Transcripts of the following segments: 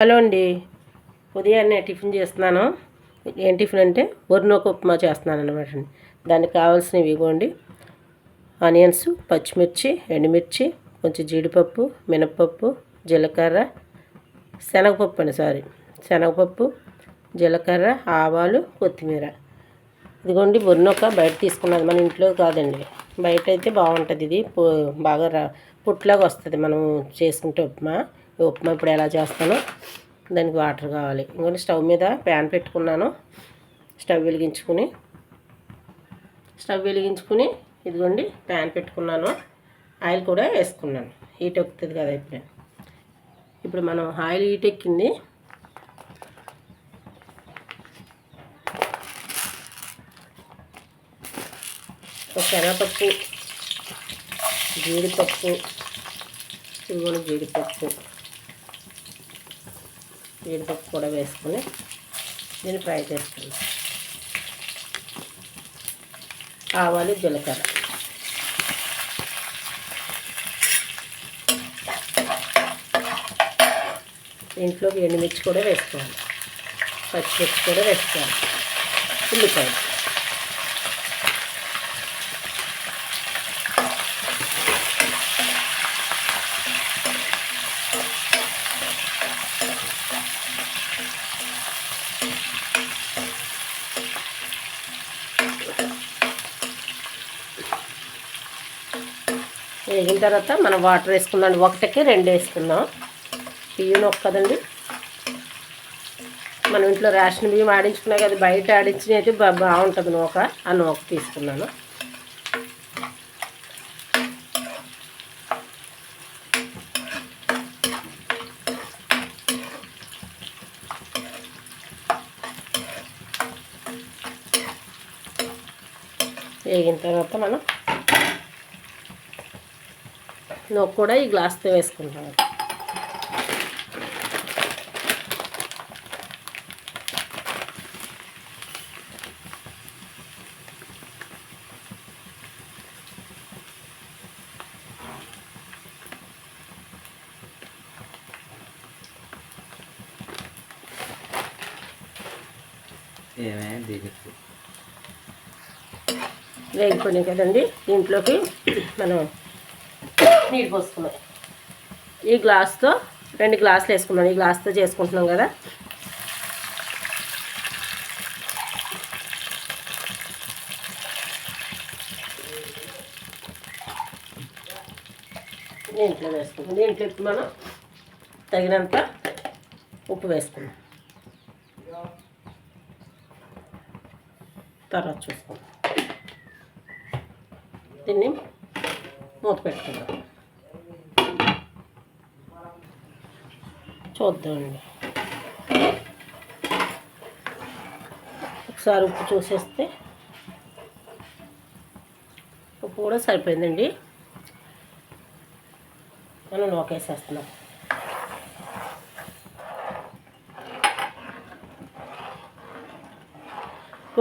Hello అండి. ఉదయాన్నే tiffin చేస్తున్నాను. ఏం టిఫిన్ అంటే వరినొక ఉప్మా చేస్తున్నాను అనమాట అండి. దానికి కావాల్సినవి ఇవ్వండి. ఆనియన్స్ పచ్చిమిర్చి ఎండుమిర్చి కొంచెం జీడిపప్పు మినపప్పు జీలకర్ర శనగపప్పు అండి సారీ. శనగపప్పు జీలకర్ర ఆవాలు కొత్తిమీర. ఇదిగోండి బొరినొక బయట తీసుకున్నది మన ఇంట్లో కాదండి. బయట అయితే బాగుంటుంది ఇది. బాగా రా పుట్లాగా వస్తుంది మనం చేసుకుంటే ఉప్మా. ఉప్మా ఇప్పుడు ఎలా చేస్తానో దానికి వాటర్ కావాలి. ఇంకొన్ని స్టవ్ మీద ప్యాన్ పెట్టుకున్నాను. స్టవ్ వెలిగించుకుని స్టవ్ వెలిగించుకుని ఇదిగోండి ప్యాన్ పెట్టుకున్నాను. ఆయిల్ కూడా వేసుకున్నాను. హీట్ ఎక్కుతుంది కదా ఇప్పుడు. ఇప్పుడు మనం ఆయిల్ హీట్ ఎక్కింది. శనగపప్పు జీడిపప్పు ఇదిగోండి జీడిపప్పు. జీడిపప్పు కూడా వేసుకొని దీన్ని ఫ్రై చేసుకుందాం. ఆవాలు జీలకర్ర. దీంట్లోకి ఎండుమిర్చి కూడా వేసుకోవాలి. పచ్చిమిర్చి కూడా వేసుకోవాలి. ఉల్లిపాయలు. వేగిన తర్వాత మనం వాటర్ వేసుకుందాం. ఒకటికి రెండు వేసుకుందాం. బియ్యం నొక్క కదండి. మనం ఇంట్లో రేషన్ బియ్యం ఆడించుకున్నా కదా బయట ఆడించిన అయితే బాగుంటుంది నూక. ఆ నూక తీసుకున్నాను. వేగిన తర్వాత మనం నువ్వు కూడా ఈ గ్లాస్తో వేసుకుంటాను వేగిపోయినాయి కదండి. దీంట్లోకి మనం నీళ్ళు పోసుకున్నాం. ఈ గ్లాస్తో రెండు గ్లాసులు వేసుకున్నాను ఈ గ్లాస్తో చేసుకుంటున్నాం కదా. దీంట్లో వేసుకుంటాం దీంట్లో ఇప్పుడు మనం తగినంత ఉప్పు వేసుకున్నాం తర్వాత చూసుకుందాం. దీన్ని మూత పెట్టుకుందాం. చూద్దామండి. ఒకసారి ఉప్పు చూసేస్తే ఉప్పు కూడా సరిపోయిందండి. మనం నోకేసేస్తున్నాం.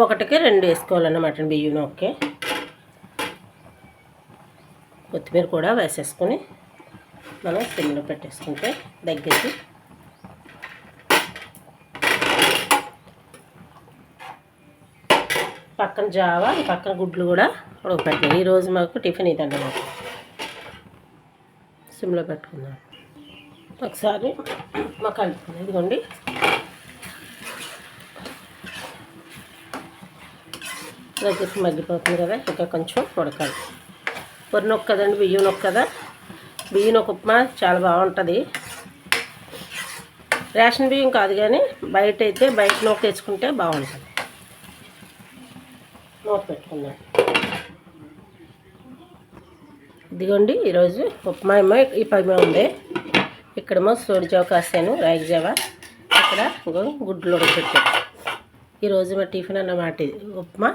ఒకటికి రెండు వేసుకోవాలన్నమాట బియ్యం నొక్కే కొత్తిమీర కూడా వేసేసుకొని మనం సిమ్లో పెట్టేసుకుంటే దగ్గరికి పక్కన జావా పక్కన గుడ్లు కూడా ఉడకపెట్టాను ఈరోజు మాకు టిఫిన్ ఇదండి మాకు. సిమ్లో పెట్టుకుందాం. ఒకసారి మాకు కలుపుకుందాం. ఇదిగోండి. దగ్గరికి మగ్గిపోతుంది కదా ఇంకా కొంచెం ఉడకాలి. పొరి నొక్క కదండి బియ్యం నొక్క కదా. బియ్యం నొక్క ఉప్మా చాలా బాగుంటుంది. రేషన్ బియ్యం కాదు కానీ బయట అయితే బయట నొక్క తెచ్చుకుంటే బాగుంటుంది. నూక పెట్టుకుందాం ఇదిగోండి ఈరోజు ఉప్మా ఏమో ఈ పది ఉంది. ఇక్కడేమో సోడి జావ కాసాను రాగి జావ. ఇక్కడ గుడ్లు ఉడకపెట్టాను ఈరోజు మా టిఫిన్ అన్నమాట ఉప్మా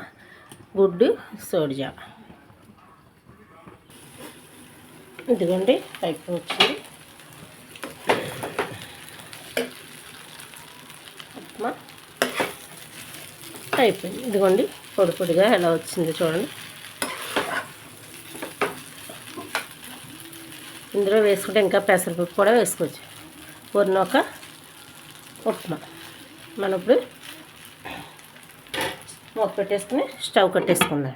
గుడ్డు సోడి జావ. ఇదిగోండి పైపు వచ్చింది. ఉప్మా. అయిపోయింది. ఇదిగోండి పొడి పొడిగా ఎలా వచ్చింది చూడండి. ఇందులో వేసుకుంటే ఇంకా పెసరపప్పు కూడా వేసుకోవచ్చు. పూర్ణొక ఉప్మా. మనం ఇప్పుడు మూత పెట్టేసుకుని స్టవ్ కట్టేసుకుందాం.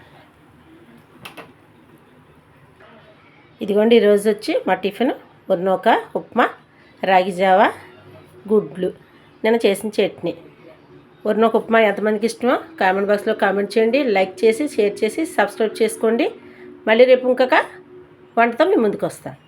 ఇదిగోండి ఈరోజు వచ్చి మా టిఫిన్. ఉర్నోక ఉప్మా రాగి జావా గుడ్లు. నేను చేసిన చట్నీ. ఉర్నోక ఉప్మా ఎంతమందికి ఇష్టమో కామెంట్ బాక్స్లో కామెంట్ చేయండి లైక్ చేసి షేర్ చేసి సబ్స్క్రైబ్ చేసుకోండి. మళ్ళీ రేపు ఇంకొక వంటతో మీ ముందుకు వస్తాను.